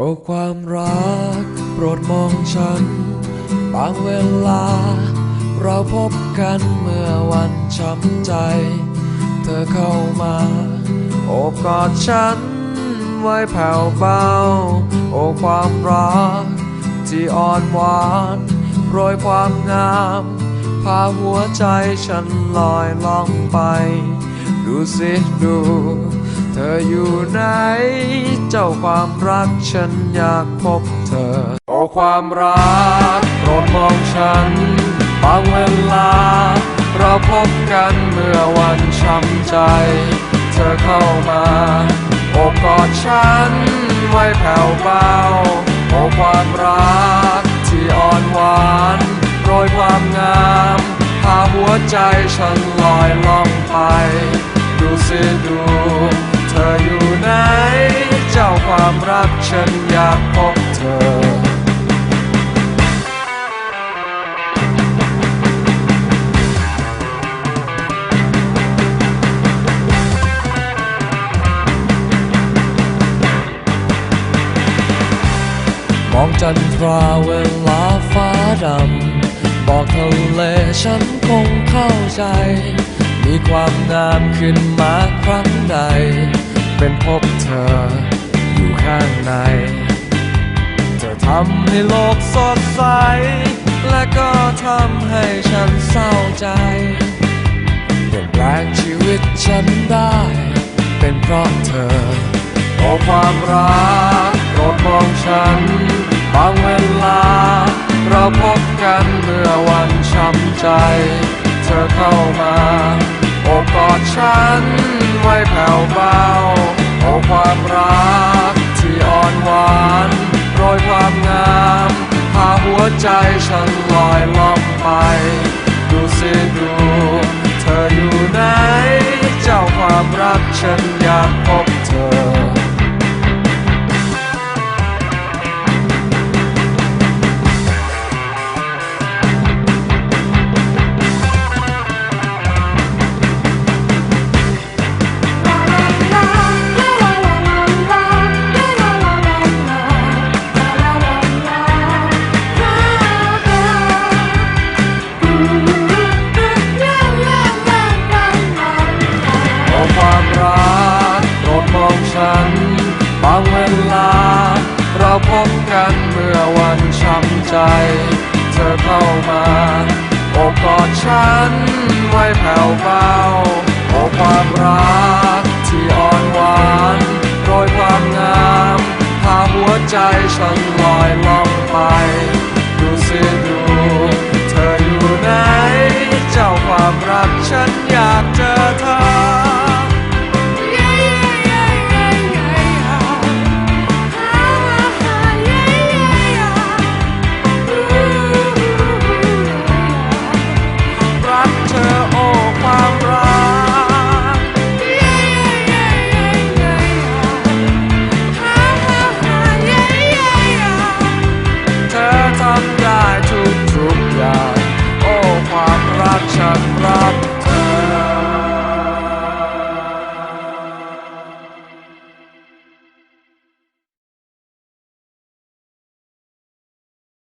โอ้ความรักโปรดมองฉัน บางเวลา เราพบกันเมื่อวันช้ำใจ เธอเข้ามา โอบกอดฉัน ไว้แผ่วเบา โอ้ความรัก ที่อ่อนหวานโปรยความงาม พาหัวใจฉันลอยล่องไป ดูสิดู ธออยู่ไหน เจ้าความรักฉันอยากพบเธอ โอ้ความรักโปรดมองฉัน บางเวลา เราพบกันเมื่อวันช้ำใจ เธอเข้ามา โอบกอดฉัน ไว้แผ่วเบา โอ้ความรักที่อ่อนหวานโรยความงามพาหัวใจฉันลอยล่องไป ดูสิดู ออยู่ไหน เจ้าความรักฉันอยากพบเธอมองจันทราเวลาฟ้าดำ บอกทะเลฉันคงเข้าใจ มีความงามขึ้นมาครั้งำให้โลกสดใส และก็ทำให้ฉันเศร้าใจเปลี่ยนแปลงชีวิตฉันได้ เป็นเพราะเธอโอความรักโปรดมองฉัน บางเวลา เราพบกันเมื่อวันช้ำใจ เธอเข้ามาโอบกอดฉันไว้แผ่วเบาโอความรักที่อ่อนหวาน งามพาหัวใจฉันลอยล่องไป ดูสิดู เธออยู่ไหน เจ้าความรักฉันอยากพบ พบกันเมื่อวันช้ำใจ เธอเข้ามาโอบกอดฉันไว้แผ่วเบาโอ้ความรักที่อ่อนหวานโดยความงามพาหัวใจฉันลอยล่องไป ดูสิดู